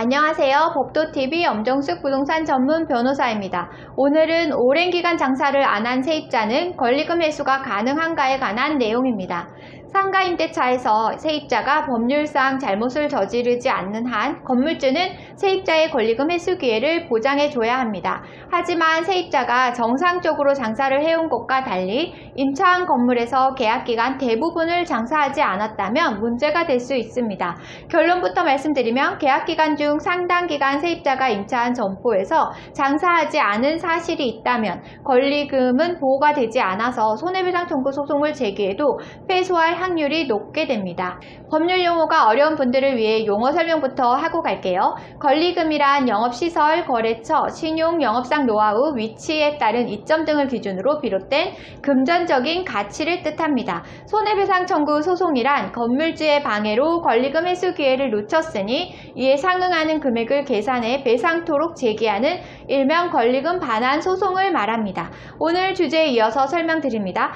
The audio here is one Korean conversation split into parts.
안녕하세요. 법도TV 엄정숙 부동산 전문 변호사입니다. 오늘은 오랜 기간 장사를 안 한 세입자는 권리금 회수가 가능한가에 관한 내용입니다. 상가 임대차에서 세입자가 법률상 잘못을 저지르지 않는 한 건물주는 세입자의 권리금 회수 기회를 보장해 줘야 합니다. 하지만 세입자가 정상적으로 장사를 해온 것과 달리 임차한 건물에서 계약 기간 대부분을 장사하지 않았다면 문제가 될 수 있습니다. 결론부터 말씀드리면 계약 기간 중 상당 기간 세입자가 임차한 점포에서 장사하지 않은 사실이 있다면 권리금은 보호가 되지 않아서 손해배상 청구 소송을 제기해도 패소할 확률이 높게 됩니다. 법률 용어가 어려운 분들을 위해 용어 설명부터 하고 갈게요. 권리금이란 영업시설, 거래처, 신용, 영업상 노하우, 위치에 따른 이점 등을 기준으로 비롯된 금전적인 가치를 뜻합니다. 손해배상 청구 소송이란 건물주의 방해로 권리금 회수 기회를 놓쳤으니 이에 상응하는 금액을 계산해 배상토록 제기하는 일명 권리금 반환 소송을 말합니다. 오늘 주제에 이어서 설명드립니다.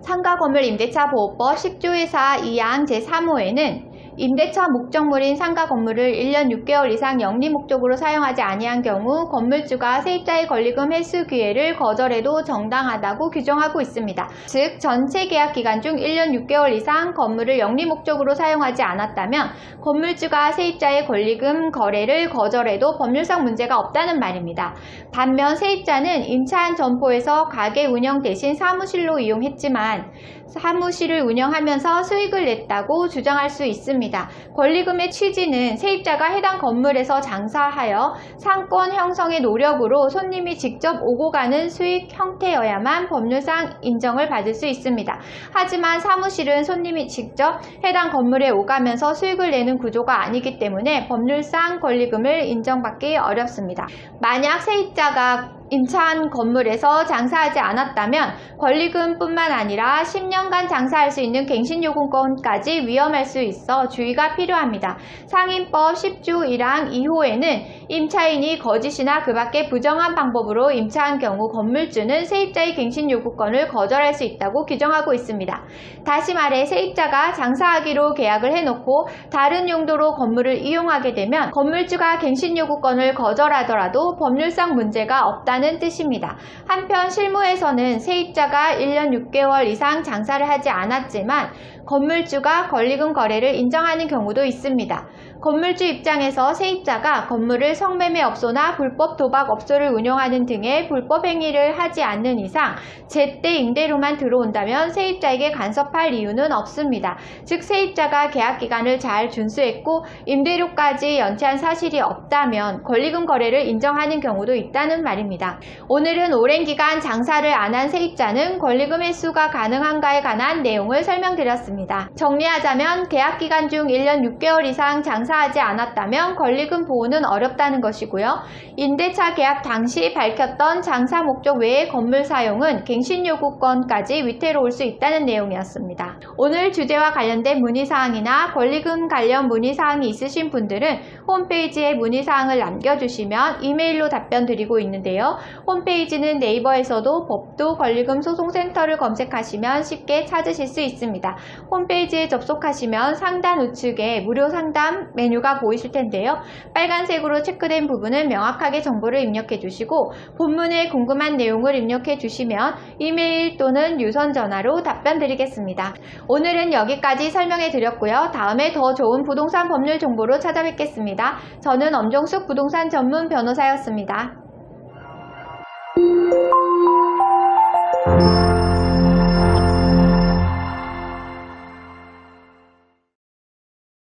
상가 건물 임대차 보호법 10조 1사 2항 제3호에는 임대차 목적물인 상가 건물을 1년 6개월 이상 영리 목적으로 사용하지 아니한 경우 건물주가 세입자의 권리금 회수 기회를 거절해도 정당하다고 규정하고 있습니다. 즉 전체 계약 기간 중 1년 6개월 이상 건물을 영리 목적으로 사용하지 않았다면 건물주가 세입자의 권리금 거래를 거절해도 법률상 문제가 없다는 말입니다. 반면 세입자는 임차한 점포에서 가게 운영 대신 사무실로 이용했지만 사무실을 운영하면서 수익을 냈다고 주장할 수 있습니다. 권리금의 취지는 세입자가 해당 건물에서 장사하여 상권 형성의 노력으로 손님이 직접 오고 가는 수익 형태여야만 법률상 인정을 받을 수 있습니다. 하지만 사무실은 손님이 직접 해당 건물에 오가면서 수익을 내는 구조가 아니기 때문에 법률상 권리금을 인정받기 어렵습니다. 만약 세입자가 임차한 건물에서 장사하지 않았다면 권리금뿐만 아니라 10년간 장사할 수 있는 갱신요금권까지 위험할 수 있어 주의가 필요합니다. 상인법 10조 1항 2호에는 임차인이 거짓이나 그 밖의 부정한 방법으로 임차한 경우 건물주는 세입자의 갱신요구권을 거절할 수 있다고 규정하고 있습니다. 다시 말해 세입자가 장사하기로 계약을 해놓고 다른 용도로 건물을 이용하게 되면 건물주가 갱신요구권을 거절하더라도 법률상 문제가 없다 있다는 뜻입니다. 한편 실무에서는 세입자가 1년 6개월 이상 장사를 하지 않았지만 건물주가 권리금 거래를 인정하는 경우도 있습니다. 건물주 입장에서 세입자가 건물을 성매매 업소나 불법 도박 업소를 운영하는 등의 불법 행위를 하지 않는 이상 제때 임대료만 들어온다면 세입자에게 간섭할 이유는 없습니다. 즉 세입자가 계약 기간을 잘 준수했고 임대료까지 연체한 사실이 없다면 권리금 거래를 인정하는 경우도 있다는 말입니다. 오늘은 오랜 기간 장사를 안 한 세입자는 권리금 회수가 가능한가에 관한 내용을 설명드렸습니다. 정리하자면 계약 기간 중 1년 6개월 이상 장사하지 않았다면 권리금 보호는 어렵다는 것이고요. 임대차 계약 당시 밝혔던 장사 목적 외의 건물 사용은 갱신 요구권까지 위태로울 수 있다는 내용이었습니다. 오늘 주제와 관련된 문의사항이나 권리금 관련 문의사항이 있으신 분들은 홈페이지에 문의사항을 남겨주시면 이메일로 답변 드리고 있는데요. 홈페이지는 네이버에서도 법도 권리금 소송센터를 검색하시면 쉽게 찾으실 수 있습니다. 홈페이지에 접속하시면 상단 우측에 무료 상담 메뉴가 보이실 텐데요. 빨간색으로 체크된 부분은 명확하게 정보를 입력해 주시고 본문에 궁금한 내용을 입력해 주시면 이메일 또는 유선 전화로 답변 드리겠습니다. 오늘은 여기까지 설명해 드렸고요. 다음에 더 좋은 부동산 법률 정보로 찾아뵙겠습니다. 저는 엄정숙 부동산 전문 변호사였습니다.